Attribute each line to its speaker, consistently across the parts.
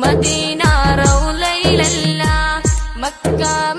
Speaker 1: Medina റൗലയിലല്ല മക്കാമ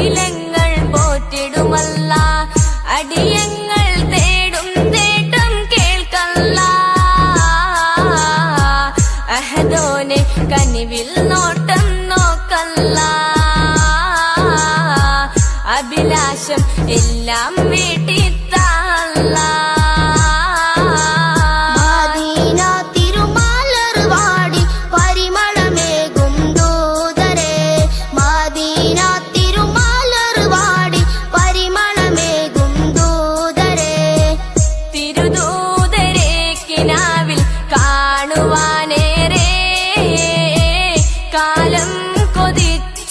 Speaker 1: അഖിലങ്ങൾ പോറ്റിടുമല്ല. അടിയങ്ങൾ തേടും തേട്ടം കേൾക്കല്ല. അഹദോനെ കനിവിൽ നോട്ടം നോക്കല്ല. അഭിലാഷം എല്ലാം വീട്ടിൽ